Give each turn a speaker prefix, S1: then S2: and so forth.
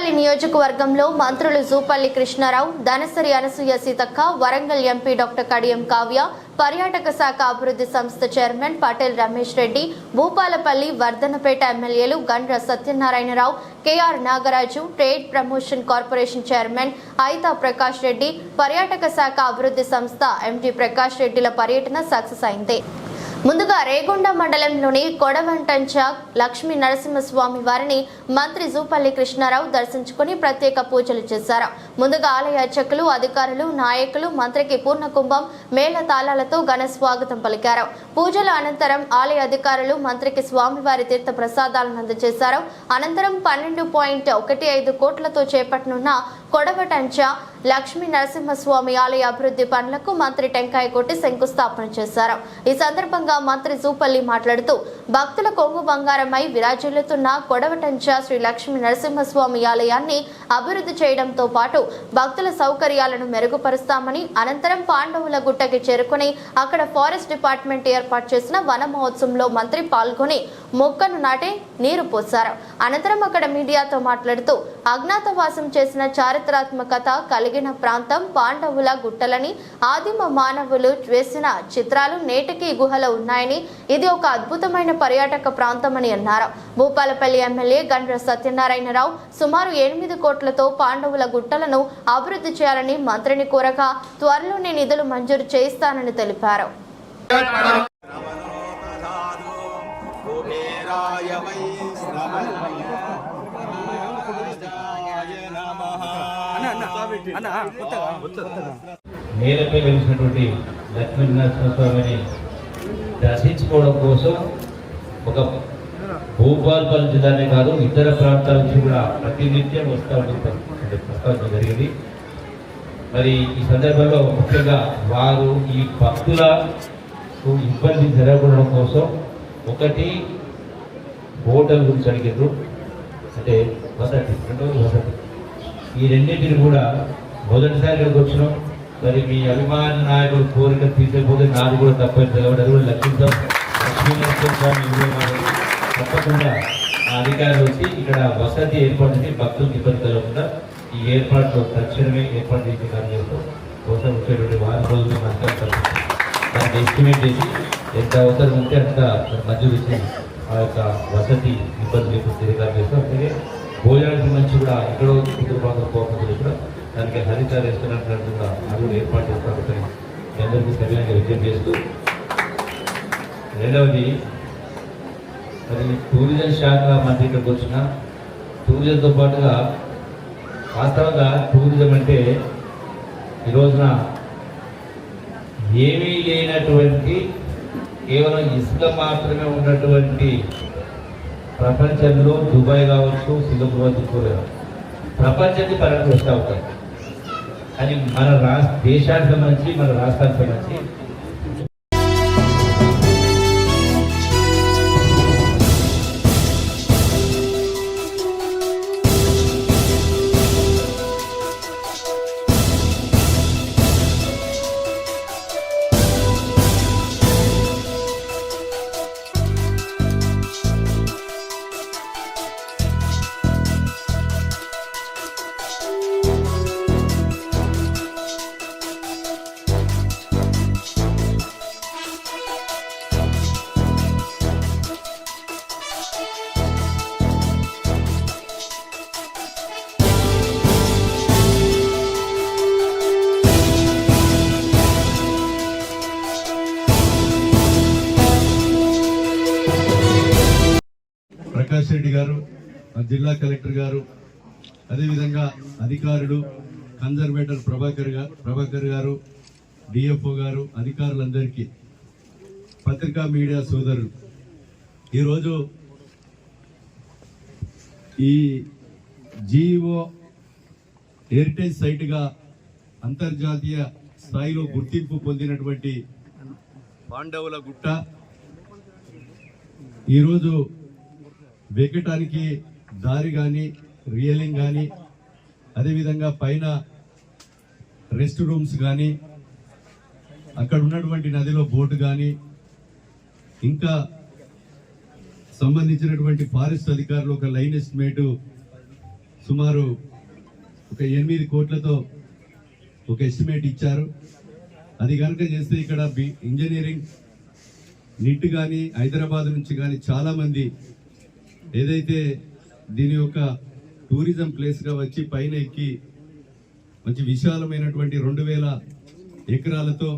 S1: జూపల్లి నియోజకవర్గంలో మంత్రులు Jupally Krishnarao Dhanasari Anasuya Seethakka Warangal MP doctor Kadiyam Kavya పర్యాటక శాఖ అభివృద్ధి సంస్థ చైర్మన్ పటేల్ రమేష్ రెడ్డి భూపాలపల్లి వర్ధనపేట ఎమ్మెల్యేలు Gandra Satyanarayanarao KR Nagaraju trade promotion corporation chairman Aitha Prakash Reddy పర్యాటక శాఖ అభివృద్ధి సంస్థ ఎండి ప్రకాష్ రెడ్డిల పర్యటన సక్సెస్ అయింది. ముందుగా రేగొండ మండలంలోని కొడవంటంచ లక్ష్మీ నరసింహస్వామి వారిని మంత్రి జూపల్లి కృష్ణారావు దర్శించుకుని ప్రత్యేక పూజలు చేశారు. ముందుగా ఆలయ అర్చకులు అధికారులు నాయకులు మంత్రికి పూర్ణ కుంభం మేళ తాళాలతో ఘన స్వాగతం పలికారు. పూజల అనంతరం ఆలయ అధికారులు మంత్రికి స్వామివారి తీర్థ ప్రసాదాలను అందజేశారు. అనంతరం పన్నెండు పాయింట్ ఒకటి ఐదు కోట్లతో చేపట్టనున్న కొడవటంచ లక్ష్మీ నరసింహస్వామి ఆలయ అభివృద్ధి పనులకు మంత్రి టెంకాయ కొట్టి శంకుస్థాపన చేశారు. ఈ సందర్భంగా మంత్రి జూపల్లి మాట్లాడుతూ భక్తుల కొంగు బంగారమై విరాజిల్లుతున్న కొడవటంచ శ్రీ లక్ష్మీ నరసింహస్వామి ఆలయాన్ని అభివృద్ధి చేయడంతో పాటు భక్తుల సౌకర్యాలను మెరుగుపరుస్తామని అనంతరం పాండవుల గుట్టకి చేరుకుని అక్కడ ఫారెస్ట్ డిపార్ట్మెంట్ ఏర్పాటు చేసిన వన మహోత్సవంలో మంత్రి పాల్గొని మొక్కను నాటి నీరు పోశారు. అనంతరం అక్కడ మీడియాతో మాట్లాడుతూ అజ్ఞాతవాసం చేసిన చారిత్రాత్మకత కలిగిన ప్రాంతం పాండవుల గుట్టలని ఆదిమ మానవులు వేసిన చిత్రాలు నేటికి గుహలో ఉన్నాయని ఇది ఒక అద్భుతమైన పర్యాటక ప్రాంతమని అన్నారు. భూపాలపల్లి ఎమ్మెల్యే గండ్ర సత్యనారాయణరావు సుమారు ఎనిమిది కోట్లతో పాండవుల గుట్టలను అభివృద్ధి చేయాలని మంత్రిని కోరగా త్వరలోనే నిధులు మంజూరు చేయిస్తానని తెలిపారు.
S2: కుబేరాయ వై
S3: నేలపై వెలిసినటువంటి లక్ష్మీ నరసింహస్వామిని దర్శించుకోవడం కోసం ఒక భూపాల్పల్లి జిల్లానే కాదు ఇతర ప్రాంతాల నుంచి కూడా ప్రతినిత్యం వస్తూ ఉంటారు అంటే ప్రస్తావించడం జరిగింది. మరి ఈ సందర్భంలో ముఖ్యంగా వారు ఈ భక్తులకు ఇబ్బంది జరగడం కోసం ఒకటి హోటల్ గురించి అడిగారు అంటే వసతి రెండవది వసతి ఈ రెండింటిని కూడా మొదటిసారి ఇక్కడికి వచ్చినాం. మరి మీ అభిమాన నాయకుడు కోరిక తీర్చకపోతే నాకు కూడా తప్పని తెలవడం కూడా లక్ష్మీతో లక్ష్మీనరసింహ స్వామి తప్పకుండా ఆ అధికారులు వచ్చి ఇక్కడ వసతి ఏర్పాటు చేసి భక్తులకు ఇబ్బంది కలగకుండా ఈ ఏర్పాట్లు తక్షణమే ఏర్పాటు చేసి కార్యక్రమం కోసం వచ్చేటువంటి వారం రోజులు మనకు దాన్ని ఎస్టిమేట్ చేసి ఎంత అవసరం ఉంటే అంత మంజూరు ఇచ్చి ఆ యొక్క వసతి ఇబ్బంది లేకుండా తెలియదు చేస్తాం. అలాగే భోజనానికి మంచి కూడా ఎక్కడో కుటుంబ ప్రాంతం పోకుండా కూడా దానికి హరిత రెస్టారెంట్ కూడా అది ఏర్పాటు చేస్తారు. మీ అందరికీ సవ్యంగా విజయం చేస్తూ రెండవది మరి టూరిజం శాఖ మంత్రి ఇక్కడికి వచ్చిన టూరిజంతో పాటుగా వాస్తవంగా టూరిజం అంటే ఈ రోజున ఏమీ లేనటువంటి కేవలం ఇసుక మాత్రమే ఉన్నటువంటి ప్రపంచంలో దుబాయ్ కావచ్చు సింగపూర్ దిక్కులే ప్రపంచానికి పర్యటన వస్తూ ఉంటాయి అది మన రాష్ట్ర దేశానికి సంబంధించి మన రాష్ట్రానికి సంబంధించి
S4: ప్రకాష్ రెడ్డి గారు జిల్లా కలెక్టర్ గారు అదేవిధంగా అధికారులు కన్జర్వేటర్ ప్రభాకర్ గారు ప్రభాకర్ గారు డిఎఫ్ఓ గారు అధికారులందరికీ పత్రికా మీడియా సోదరులు. ఈరోజు ఈ జీఓ హెరిటేజ్ సైట్గా అంతర్జాతీయ స్థాయిలో గుర్తింపు పొందినటువంటి పాండవుల గుట్ట. ఈరోజు వెక్కటానికి దారి కానీ రియలింగ్ కానీ అదేవిధంగా పైన రెస్ట్ రూమ్స్ కానీ అక్కడ ఉన్నటువంటి నదిలో బోటు కానీ ఇంకా సంబంధించినటువంటి ఫారెస్ట్ అధికారులు ఒక లైన్ ఎస్టిమేట్ సుమారు ఒక ఎనిమిది కోట్లతో ఒక ఎస్టిమేట్ ఇచ్చారు. అది కనుక చేస్తే ఇక్కడ బి- ఇంజనీరింగ్ నిట్ కానీ హైదరాబాద్ నుంచి కానీ చాలామంది ఏదైతే దీని యొక్క టూరిజం ప్లేస్గా వచ్చి పైన ఎక్కి మంచి విశాలమైనటువంటి రెండు వేల ఎకరాలతో